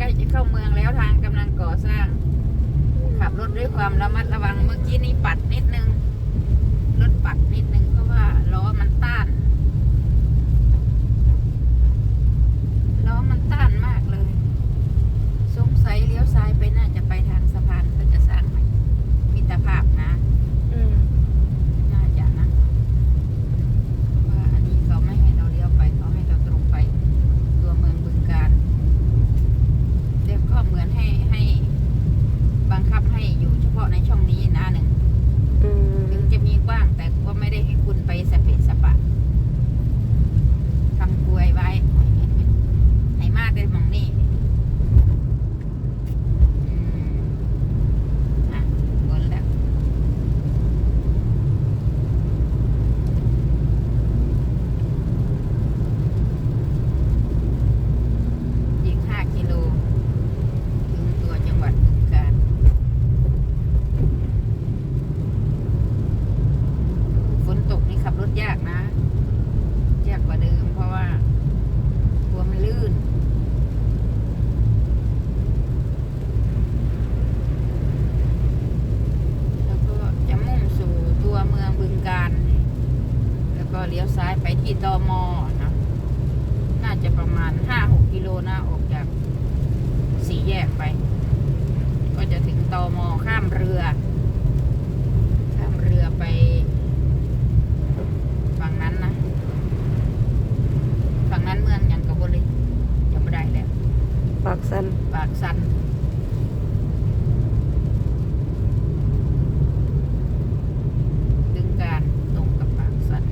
ใกล้จะเข้าเมืองแล้วทางกำลังก่อสร้าง ขับรถด้วยความระมัดระวังเมื่อกี้นี้ปัดนิดนึง รถปัดนิดนึงเพราะว่าล้อมันต้านล้อมันต้านมากเลย สงสัยเลี้ยวซ้ายไปน่าจะไปทางสะพานก็จะสร้างใหม่มิตรภาพนะ อืม น่าจะนะว่าอันนี้เขาไม่ให้เราเลี้ยวไปเขาให้เราตรงไป ตัวเมืองบึงการเรียกก็เหมือนให้ให้บังคับให้อยู่เฉพาะในช่องนี้นะหนึ่งอืถึมงจะมีกว้างแต่ก็ไม่ได้ให้คุณไปสเปะสปะทำกลวยไว้ให้มาได้หมองนี่อืมอะบนแล้ว อีก 5 กิโล ถึงตัวจังหวัดบึงกาฬฝนตกนี่ขับรถยากนะ ยากกว่าเดิมเพราะว่าตัวมันลื่น แล้วก็จะมุ่งสู่ตัวเมืองบึงการ แเลี้ยวซ้ายไปที่ตอมอนะน่าจะประมาณห้าหกกิโลนะออกจากสี่แยกไป ก็จะถึงตอมอข้ามเรือ ข้ามเรือไปฝั่งนั้นนะ ฝั่งนั้นเมืองหยังกับบริจำไม่ได้แล้ว ปากสัน ปากสัน ดึงการตรงกับปากสัน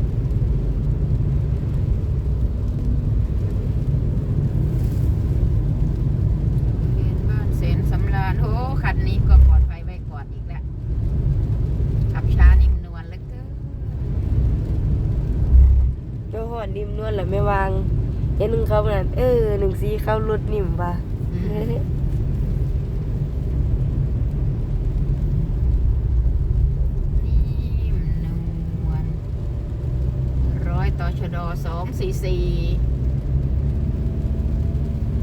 เห็นบ้านเสนสำราญโอ้คันนี้ก็ปลอดภัยไว้ก่อนอีกแล้ว ขับช้านิ่มนวลเหลือเกิน เจ้าหอด นิ่มนวลแหละไม่วางเห็นหนึ่งเขานั่นเออหนึ่งสีเข้ารถนิ่มป่ะนิ่มนวลร้อยต่อชดสองสี่สี่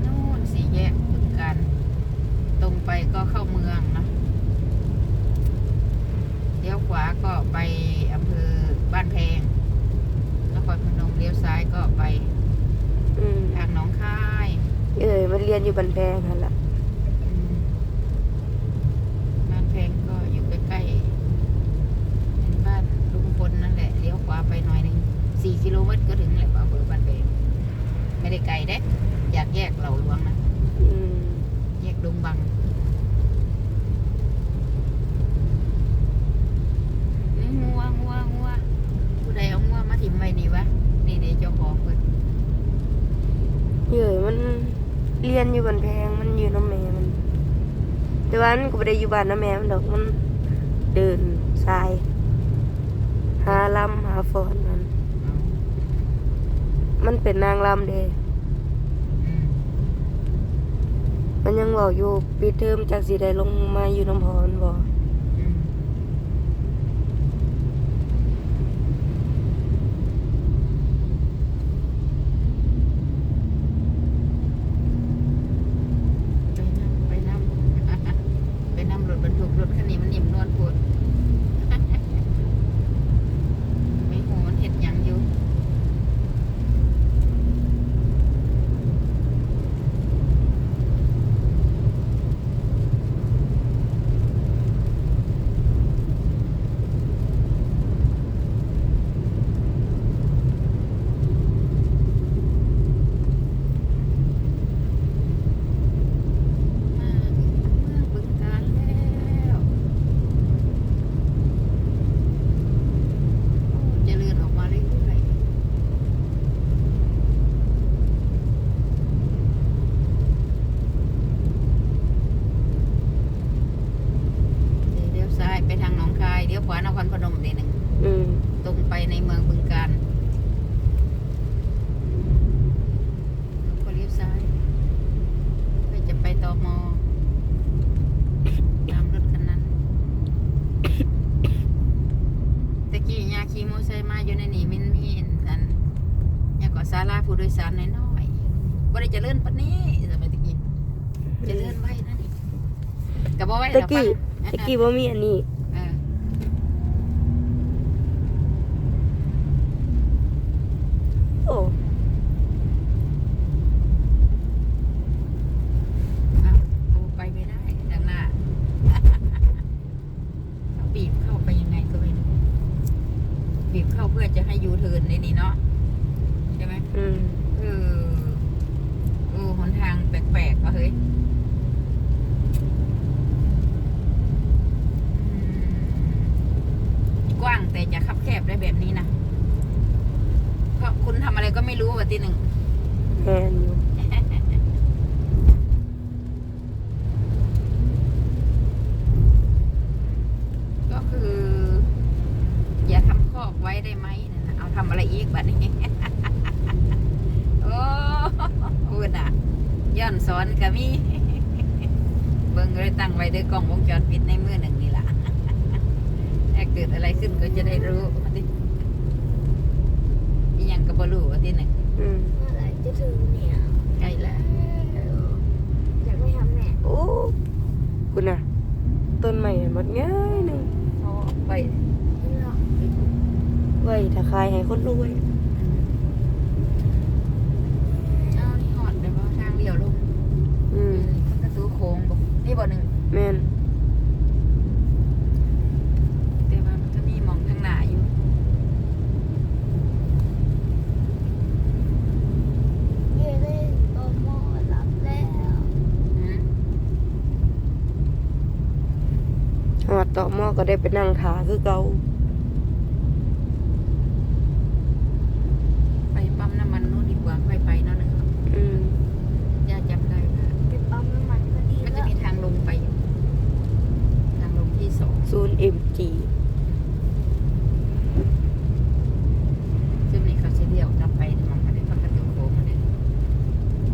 นู่นสี่แยกบึงกัน ตรงไปก็เข้าเมืองนะเลี้ยวขวาก็ไปอำเภอบ้านแพง ยวซ้ายก็ไปอืมทางหนองคายเอ้ยมันเรียนอยู่บันแพงหั่นล่ะอืมบ้านแพงก็อยู่ใกล้ๆเป็นบ้านลุงพลนั่นแหละเลี้ยวขวาไปหน่อยหนึ่งสี่กิโลเมตรก็ถึงแหละอำเภอบ้านแพงไม่ได้ไกลเด้อยากแยกเหล่าหลวงนะอืมแยกดงบังนี่งัวงัวงัวผู้ใดเอางัวมาถิ่มไว้นี่วะนี่เดี๋ยวเจ้าของเพิ่น เอ้ยมันเรียนอยู่บนแพงมันอยู่น้ำแม่มัน แต่ว่ามันก็ไม่ได้อยู่บ้านน้ำแม่มันดอกมันเดินทราย หาลำหาฝนมันมันเป็นนางลำเด้มมันยังบอกอยู่ปีเทอมจากสีได้ลงมาอยู่น้ำพรบอก อืมไปนำไปนำ ไปนำรถบรรทุกรถคันนี้มันนิ่มนวลปวด ไม่หูมันเห็ดหยังอยู่ มาเมืองบึงกาฬแล้วโอ้เจะเลื่อนออกมาเรื่อยๆเดี๋ยวซ้ายไปทาง หนองคายเดี๋ยวขวานครพนมนิดหนึ่งอืมตรงไปในเมืองบึงกาฬแล้วก็เลี้ยวซ้ายเพื่อจะไปตอมตามรถคันนั้นตะกี้ยาขี่มอไซค์มาอยู่ในนี่มันมีอันยาก็ศาลาผู้โดยสารน้อยๆบ่ได้เจริญปานนี้สมัยตะกี้กับบ่ไว้ตะกี้ตะกี้บ่มีอันนี้ เออ โอ้ อ้าวโอ้ไปไม่ได้ดังหน้า เอาบีบเข้าไปยังไงก็ไม่รู้บีบเข้าเพื่อจะให้ยูเทิร์นในนี้เนาะใช่ไหมอืมเออเออหนทางแปลกๆว่ะเฮ้ยอืมกว้างแต่จะคับแคบได้แบบนี้นะเพราะคุณทำอะไรก็ไม่รู้ว่าทีหนึ่งแมนอยู่ ก็คือ อย่าทำคอก ไว้ได้ไหมนั่นน่ะเอาทำอะไรอีกบัดนี้ โอ้พูดอะย้อนสอนก็มี เบิ่งเลยตั้งไว้ด้วยกล้องวงจรปิดในมือหนึ่งนี่ล่ะถ้าเกิดอะไรขึ้นก็จะได้รู้ว่าที่อีหยังก็บ่รู้ว่าที่หนึ่งอืมเมื่อไหร่จะถึงเนี่ยใกล้แล้วอยากไปทำแม่โอ้คุณน่ะ ต้นใหม่หมดง่ายหนึงเอาไปนี่หรอ ไว้ถ้าขายให้คนรวยเอานี่หอดเลยว่าทางเดียวลงอืมประตูโค้งบ่นี่บ่หนึ่งแม่นแต่ว่ามันก็มีหมองทางหน้าอยู่เย่ได้โตโมรับแล้วอืมหอดต่อหม้อก็ได้ไปนั่งถาคือเก่า ไปปั๊มน้ำมันนู้นดีกว่าค่อยไปเนาะหนึ่ง อืม ย่าจำได้ว่า ไปปั๊มน้ำมันก็ดี มันจะ แล้ว มีทางลงไปอยู่ ทางลงที่สอง ศูนย์เอ็มจี ซึ่งนี่เขาจะเลี้ยวกลับไปมองมาได้ประตูโค้งมาได้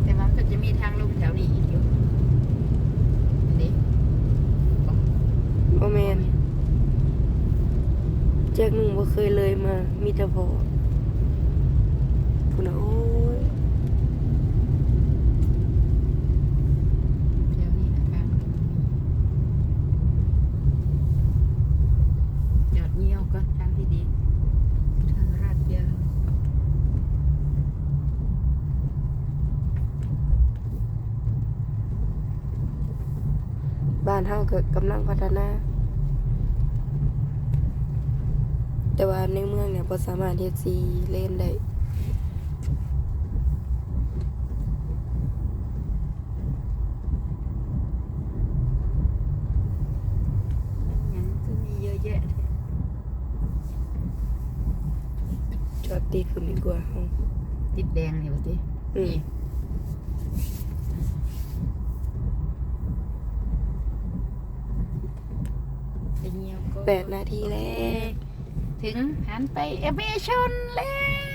แต่ว่ามันก็จะมีทางลงแถวนี้อีกอยู่นี่ บ่แม่นแจ็คหนึ่งบ่ เคยเลยมา มีแต่พอคุณน่ะโอ้ยแถวนี้นะทางลงมีจอดเงี้ยวก็ทางที่ดีทางลาดยาวบ้านเฮาก็กำลังพัฒนา แต่ว่าในเมืองเนี่ยบ่สามารถเฮ็ดซีเลนได้ยังคือมีเยอะแยะจอดตีขึ้นดีกว่าเฮาติดแดงนี่วะสิอืมนี่ไปเงียวก็แปดนาทีแล้ว ถึงหันไปเอเมชนแล้ว